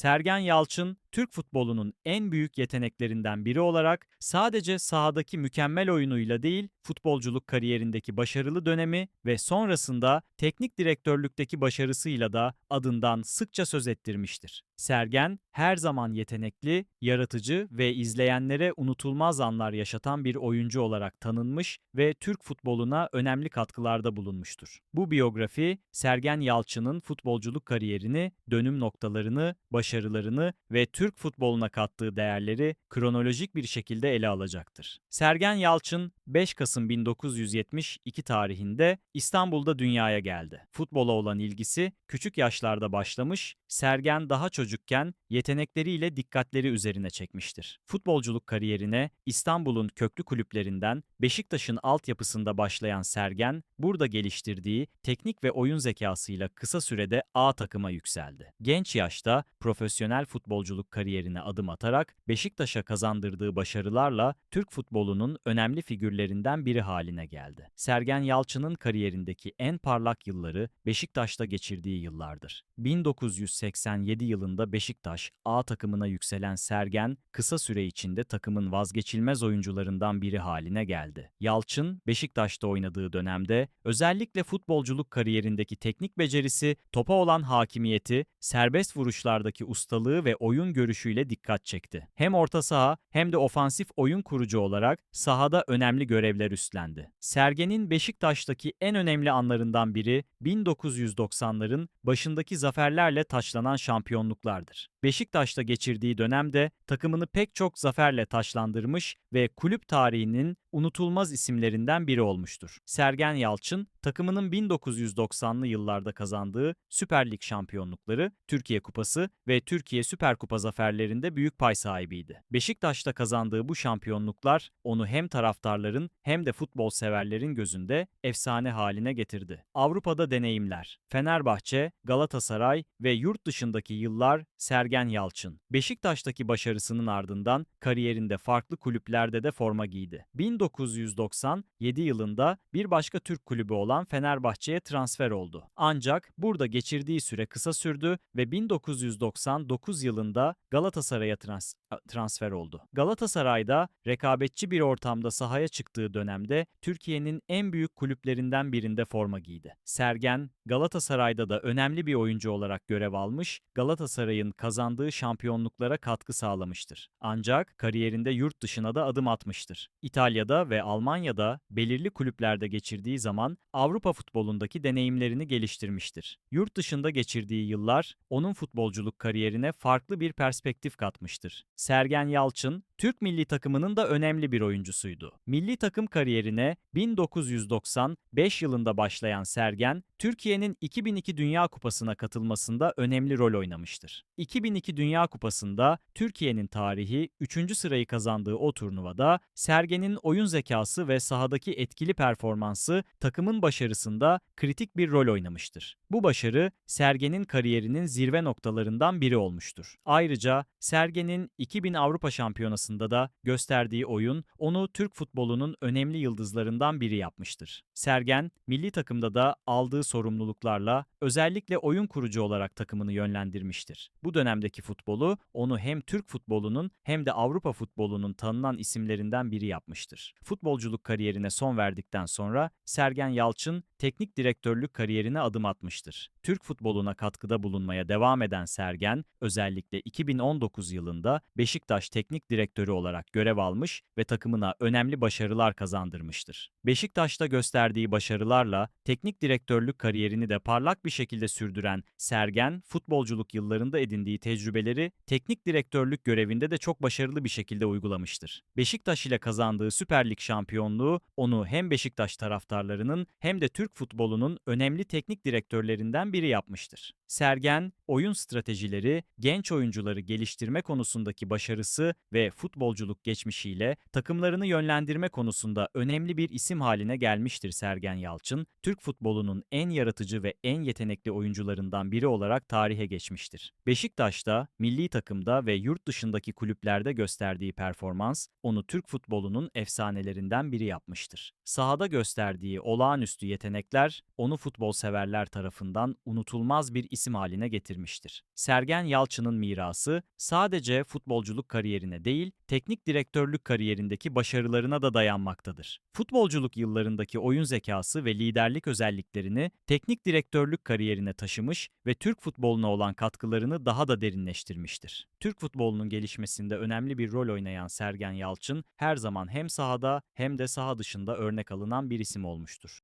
Sergen Yalçın, Türk futbolunun en büyük yeteneklerinden biri olarak sadece sahadaki mükemmel oyunuyla değil, futbolculuk kariyerindeki başarılı dönemi ve sonrasında teknik direktörlükteki başarısıyla da adından sıkça söz ettirmiştir. Sergen, her zaman yetenekli, yaratıcı ve izleyenlere unutulmaz anlar yaşatan bir oyuncu olarak tanınmış ve Türk futboluna önemli katkılarda bulunmuştur. Bu biyografi, Sergen Yalçın'ın futbolculuk kariyerini, dönüm noktalarını, başarılarını ve Türk futboluna kattığı değerleri kronolojik bir şekilde ele alacaktır. Sergen Yalçın 5 Kasım 1972 tarihinde İstanbul'da dünyaya geldi. Futbola olan ilgisi küçük yaşlarda başlamış, Sergen daha çocukken yetenekleriyle dikkatleri üzerine çekmiştir. Futbolculuk kariyerine İstanbul'un köklü kulüplerinden Beşiktaş'ın altyapısında başlayan Sergen, burada geliştirdiği teknik ve oyun zekasıyla kısa sürede A takıma yükseldi. Genç yaşta profesyonel futbolculuk kariyerine adım atarak Beşiktaş'a kazandırdığı başarılarla Türk futbolunun önemli figürlerinden biri haline geldi. Sergen Yalçın'ın kariyerindeki en parlak yılları Beşiktaş'ta geçirdiği yıllardır. 1987 yılında Beşiktaş A takımına yükselen Sergen, kısa süre içinde takımın vazgeçilmez oyuncularından biri haline geldi. Yalçın, Beşiktaş'ta oynadığı dönemde özellikle futbolculuk kariyerindeki teknik becerisi, topa olan hakimiyeti, serbest vuruşlardaki ustalığı ve oyun görüşüyle dikkat çekti. Hem orta saha hem de ofansif oyun kurucu olarak sahada önemli görevler üstlendi. Sergen'in Beşiktaş'taki en önemli anlarından biri 1990'ların başındaki zaferlerle taçlanan şampiyonluklardır. Beşiktaş'ta geçirdiği dönemde takımını pek çok zaferle taçlandırmış ve kulüp tarihinin unutulmaz isimlerinden biri olmuştur. Sergen Yalçın, takımının 1990'lı yıllarda kazandığı Süper Lig şampiyonlukları, Türkiye Kupası ve Türkiye Süper Kupa zaferlerinde büyük pay sahibiydi. Beşiktaş'ta kazandığı bu şampiyonluklar onu hem taraftarların hem de futbol severlerin gözünde efsane haline getirdi. Avrupa'da deneyimler, Fenerbahçe, Galatasaray ve yurt dışındaki yıllar Sergen Yalçın. Beşiktaş'taki başarısının ardından kariyerinde farklı kulüplerde de forma giydi. 1997 yılında bir başka Türk kulübü olan Fenerbahçe'ye transfer oldu. Ancak burada geçirdiği süre kısa sürdü ve 1999 yılında Galatasaray'a trans transfer oldu. Galatasaray'da rekabetçi bir ortamda sahaya çıktığı dönemde Türkiye'nin en büyük kulüplerinden birinde forma giydi. Sergen, Galatasaray'da da önemli bir oyuncu olarak görev almış, Galatasaray'ın kazandığı şampiyonluklara katkı sağlamıştır. Ancak kariyerinde yurt dışına da adım atmıştır. İtalya'da ve Almanya'da belirli kulüplerde geçirdiği zaman Avrupa futbolundaki deneyimlerini geliştirmiştir. Yurt dışında geçirdiği yıllar onun futbolculuk kariyerine farklı bir perspektif katmıştır. Sergen Yalçın, Türk milli takımının da önemli bir oyuncusuydu. Milli takım kariyerine 1995 yılında başlayan Sergen, Türkiye'nin 2002 Dünya Kupası'na katılmasında önemli rol oynamıştır. 2002 Dünya Kupası'nda Türkiye'nin tarihi 3. sırayı kazandığı o turnuvada Sergen'in oyun zekası ve sahadaki etkili performansı takımın başarısında kritik bir rol oynamıştır. Bu başarı Sergen'in kariyerinin zirve noktalarından biri olmuştur. Ayrıca Sergen'in 2000 Avrupa Şampiyonası'nda da gösterdiği oyun onu Türk futbolunun önemli yıldızlarından biri yapmıştır. Sergen, milli takımda da aldığı sorumluluklarla özellikle oyun kurucu olarak takımını yönlendirmiştir. Bu dönemdeki futbolu onu hem Türk futbolunun hem de Avrupa futbolunun tanınan isimlerinden biri yapmıştır. Futbolculuk kariyerine son verdikten sonra Sergen Yalçın teknik direktörlük kariyerine adım atmıştır. Türk futboluna katkıda bulunmaya devam eden Sergen, özellikle 2019 yılında Beşiktaş teknik direktörü olarak görev almış ve takımına önemli başarılar kazandırmıştır. Beşiktaş'ta gösterdiği başarılarla teknik direktörlük kariyerini de parlak bir şekilde sürdüren Sergen, futbolculuk yıllarında edindiği tecrübeleri teknik direktörlük görevinde de çok başarılı bir şekilde uygulamıştır. Beşiktaş ile kazandığı Süper Lig şampiyonluğu onu hem Beşiktaş taraftarlarının hem de Türk futbolunun önemli teknik direktörlerinden biri yapmıştır. Sergen, oyun stratejileri, genç oyuncuları geliştirme konusundaki başarısı ve futbolculuk geçmişiyle takımlarını yönlendirme konusunda önemli bir isim haline gelmiştir Sergen Yalçın. Türk futbolunun en yaratıcı ve en yetenekli oyuncularından biri olarak tarihe geçmiştir. Beşiktaş'ta, milli takımda ve yurt dışındaki kulüplerde gösterdiği performans onu Türk futbolunun efsanelerinden biri yapmıştır. Sahada gösterdiği olağanüstü yetenekler onu futbol severler tarafından unutulmaz bir isim isim haline getirmiştir. Sergen Yalçın'ın mirası sadece futbolculuk kariyerine değil, teknik direktörlük kariyerindeki başarılarına da dayanmaktadır. Futbolculuk yıllarındaki oyun zekası ve liderlik özelliklerini teknik direktörlük kariyerine taşımış ve Türk futboluna olan katkılarını daha da derinleştirmiştir. Türk futbolunun gelişmesinde önemli bir rol oynayan Sergen Yalçın her zaman hem sahada hem de saha dışında örnek alınan bir isim olmuştur.